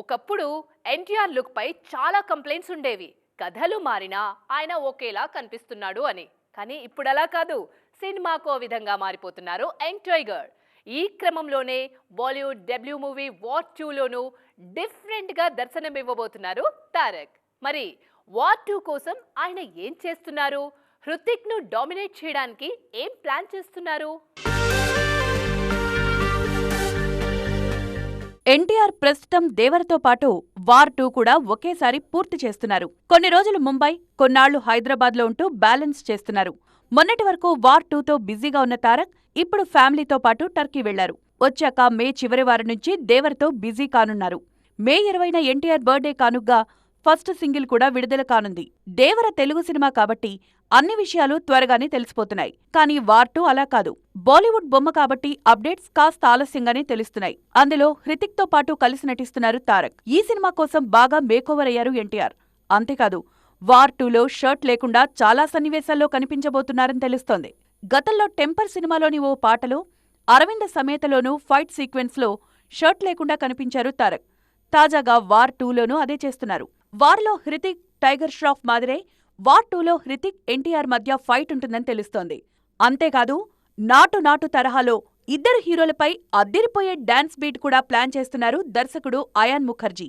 ఒకప్పుడు ఎన్టీఆర్ లుక్ పై చాలా కంప్లైంట్స్ ఉండేవి. కథలు మారినా ఆయన ఒకేలా కనిపిస్తున్నాడు అని. కానీ ఇప్పుడు అలా కాదు సినిమాకు ఓ విధంగా మారిపోతున్నారు యంగ్ టైగర్. ఈ క్రమంలోనే బాలీవుడ్ డెబ్ల్యూ మూవీ వార్ టూలోనూ డిఫరెంట్గా దర్శనమివ్వబోతున్నారు తారక్. మరి వార్ టూ కోసం ఆయన ఏం చేస్తున్నారు? హృతిక్ను డామినేట్ చేయడానికి ఏం ప్లాన్ చేస్తున్నారు? ఎన్టీఆర్ ప్రస్తుతం దేవరతో పాటు వార్ టూ కూడా ఒకేసారి పూర్తి చేస్తున్నారు. కొన్ని రోజులు ముంబై కొన్నాళ్ళు హైదరాబాద్లో ఉంటూ బ్యాలెన్స్ చేస్తున్నారు. మొన్నటి వరకు వార్ టూతో బిజీగా ఉన్న తారక్ ఇప్పుడు ఫ్యామిలీతో పాటు టర్కీ వెళ్ళారు. వచ్చాక మే చివరి వారం నుంచి దేవర్తో బిజీ కానున్నారు. మే ఇరవైన ఎన్టీఆర్ బర్త్డే కానుగ్గా ఫస్ట్ సింగిల్ కూడా విడుదల కానుంది. దేవర తెలుగు సినిమా కాబట్టి అన్ని విషయాలు త్వరగానే తెలిసిపోతున్నాయి. కానీ వార్ టూ అలా కాదు. బాలీవుడ్ బొమ్మ కాబట్టి అప్డేట్స్ కాస్త ఆలస్యంగానే తెలుస్తున్నాయి. అందులో హృతిక్తో పాటు కలిసి నటిస్తున్నారు తారక్. ఈ సినిమా కోసం బాగా మేకోవర్ అయ్యారు ఎన్టీఆర్. అంతేకాదు వార్ టూలో షర్ట్ లేకుండా చాలా సన్నివేశాల్లో కనిపించబోతున్నారని తెలుస్తోంది. గతంలో టెంపర్ సినిమాలోని ఓ పాటలో అరవింద సమేతలోనూ ఫైట్ సీక్వెన్స్లో షర్ట్ లేకుండా కనిపించారు తారక్. తాజాగా వార్ టూలోనూ అదే చేస్తున్నారు. వార్లో హృతిక్ టైగర్ ష్రాఫ్ మాదిరే వార్ టూలో హృతిక్ ఎన్టీఆర్ మధ్య ఫైట్ ఉంటుందని తెలుస్తోంది. అంతేకాదు నాటు నాటు తరహాలో ఇద్దరు హీరోలపై అద్దిరిపోయే డాన్స్ బీట్ కూడా ప్లాన్ చేస్తున్నారు దర్శకుడు అయాన్ ముఖర్జీ.